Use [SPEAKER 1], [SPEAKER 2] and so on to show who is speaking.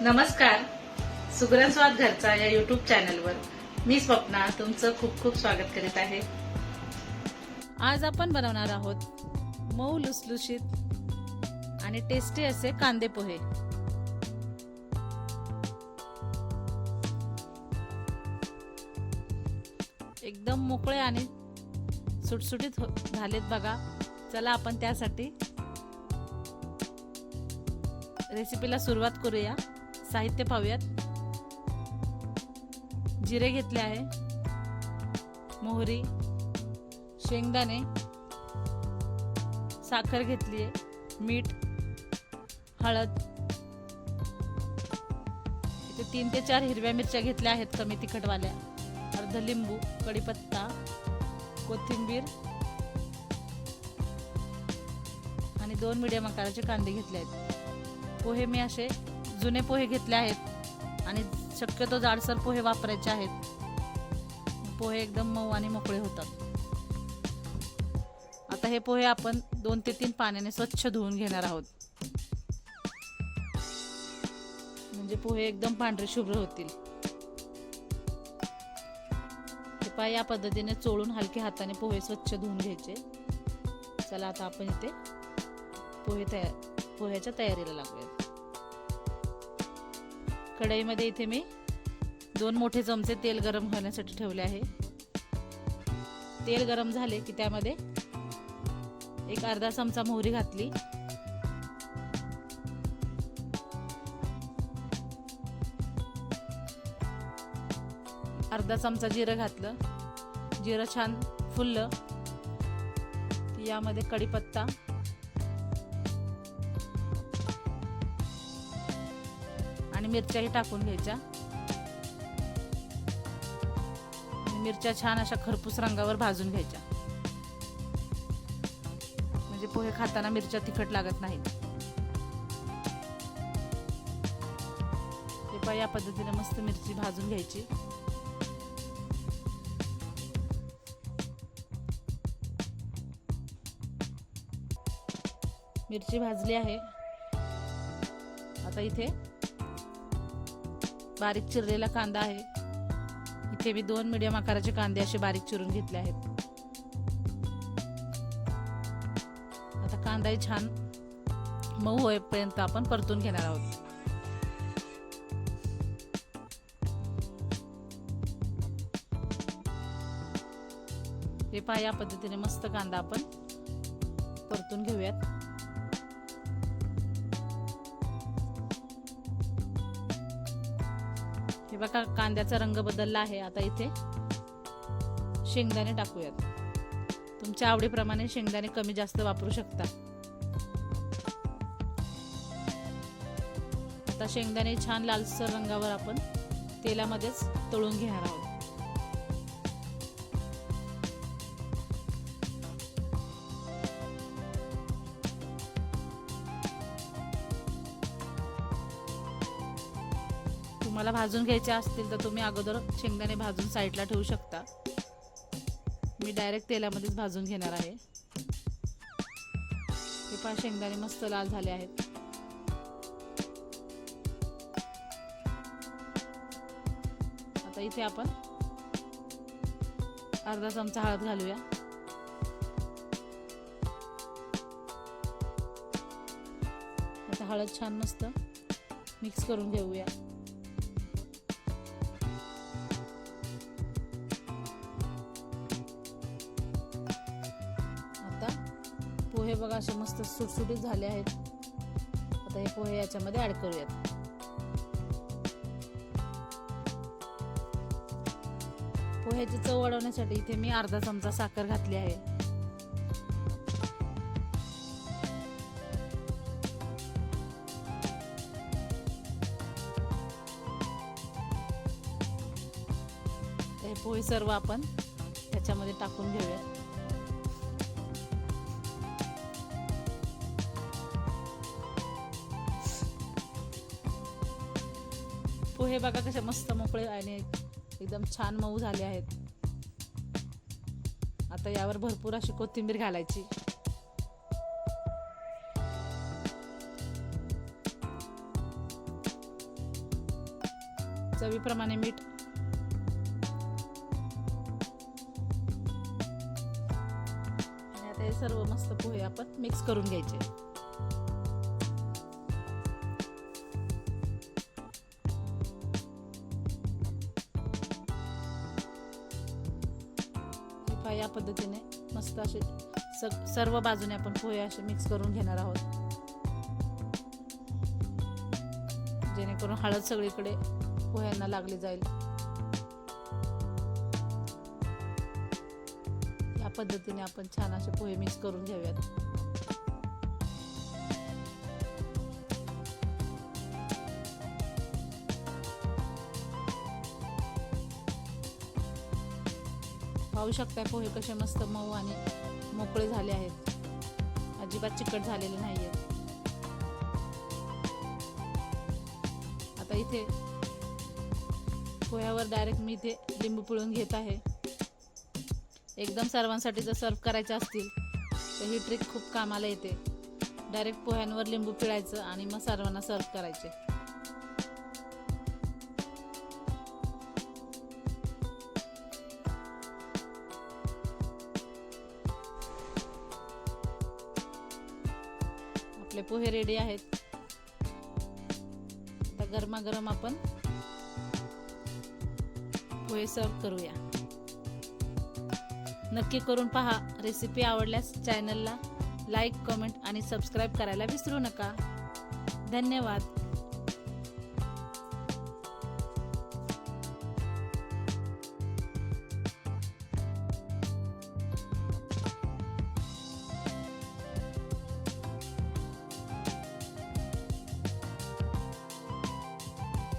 [SPEAKER 1] नमस्कार. सुगरण स्वाद घरचा या युट्यूब चॅनलवर मी स्वप्ना तुमचं खूप खूप स्वागत करीत आहे. आज आपण बनवणार आहोत मऊ लुसलुशीत आणि टेस्टी असे कांदे पोहे. एकदम मोकळे आणि सुटसुटीत हो- झालेत बघा. चला आपण त्यासाठी रेसिपीला सुरुवात करूया. साहित्य पाहूयात. जिरे घेतले आहे. मोहरी शेंगदाणे साखर घेतली आहे. मीठ हळद. इथे तीन ते चार हिरव्या मिरच्या घेतल्या आहेत कमी तिखटवाल्या. अर्ध लिंबू कढीपत्ता कोथिंबीर आणि दोन मिडियम आकाराचे कांदे घेतले आहेत. पोहे मी असे जुने पोहे घेतले आहेत. आणि शक्यतो जाडसर पोहे वापरायचे आहेत. पोहे एकदम मऊ आणि मोकळे होतात. आता हे पोहे आपण दोन ते तीन पाण्याने स्वच्छ धुवून घेणार आहोत. म्हणजे पोहे एकदम पांढरे शुभ्र होतील. हे पाय या पद्धतीने चोळून हलके हाताने पोहे स्वच्छ धुवून घ्यायचे. चला आता आपण इथे पोहे तयार पोह्याच्या तयारीला लागूया कढईमध्ये इथे मी दोन मोठे चमचे तेल गरम होण्यासाठी ठेवले आहे. तेल गरम झाले की त्यामध्ये एक अर्धा चमचा मोहरी घातली. अर्धा चमचा जिरं घातलं. जिरं छान फुललं. यामध्ये कढीपत्ता. आणि मिरच्याही टाकून घ्यायच्या. मिरच्या छान अशा खरपूस रंगावर भाजून घ्यायच्या. म्हणजे पोहे खाताना मिरच्या तिखट लागत नाहीत. हे या पद्धतीने मस्त मिरची भाजून घ्यायची. मिरची भाजली आहे. आता इथे बारीक चिरलेला कांदा आहे. इथे मी दोन मिडियम आकाराचे कांदे असे बारीक चिरून घेतले आहेत. आता कांदाही छान मऊ होईपर्यंत आपण परतून घेणार आहोत. हे पहा या पद्धतीने मस्त कांदा आपण परतून घेऊयात. हे बघा कांद्याचा रंग बदलला आहे आता इथे. शेंगदाणे टाकूयात. तुमच्या आवडीप्रमाणे शेंगदाणे कमी जास्त वापरू शकता. आता शेंगदाणे छान लालसर रंगावर आपण तेलामध्येच तळून घेणार आहोत. तुम्हाला भाजून घ्यायचे असतील तर तुम्ही अगोदर शेंगदाणे भाजून साईडला ठेवू शकता. मी डायरेक्ट तेलामध्येच भाजून घेणार आहे. हे पहा शेंगदाणे मस्त लाल झाले आहेत. आता इथे आपण अर्धा चमचा हळद घालूया. आता हळद छान मस्त मिक्स करून घेऊया. पोहे बघा असे मस्त सुटसुटीत झाले आहेत. आता हे पोहे याच्यामध्ये ऍड करूयात. पोह्याची चव वाढवण्यासाठी इथे मी अर्धा चमचा साखर घातली आहे. हे पोहे सर्व आपण त्याच्यामध्ये टाकून घेऊया हे बघा कसे मस्त मोकळे आणि एकदम छान मऊ झाले आहेत. आता यावर भरपूर अशी कोथिंबीर घालायची. चवीप्रमाणे मीठ. आणि आता हे सर्व मस्त पोहे आपण मिक्स करून घ्यायचे. या पद्धतीने मस्त असे सर्व बाजूने आपण पोहे असे मिक्स करून घेणार आहोत. जेणेकरून हळद सगळीकडे पोह्यांना लागली जाईल. या पद्धतीने आपण छान असे पोहे मिक्स करून घेऊयात पाहू शकताय पोहे कसे मस्त मऊ आणि मोकळे झाले आहेत. अजिबात चिकट झालेले नाही आहेत आता इथे पोह्यावर डायरेक्ट मी इथे लिंबू पिळून घेत आहे. एकदम सर्वांसाठी जर सर्व करायचे असतील तर ही ट्रिक खूप कामाला येते. डायरेक्ट पोह्यांवर लिंबू पिळायचं आणि मग सर्वांना सर्व करायचे. आपले पोहे रेडी आहेत. आता गरमागरम आपण पोहे सर्व करूया. नक्की करून पहा रेसिपी आवडल्यास चॅनलला लाईक कमेंट आणि सबस्क्राईब करायला विसरू नका. धन्यवाद.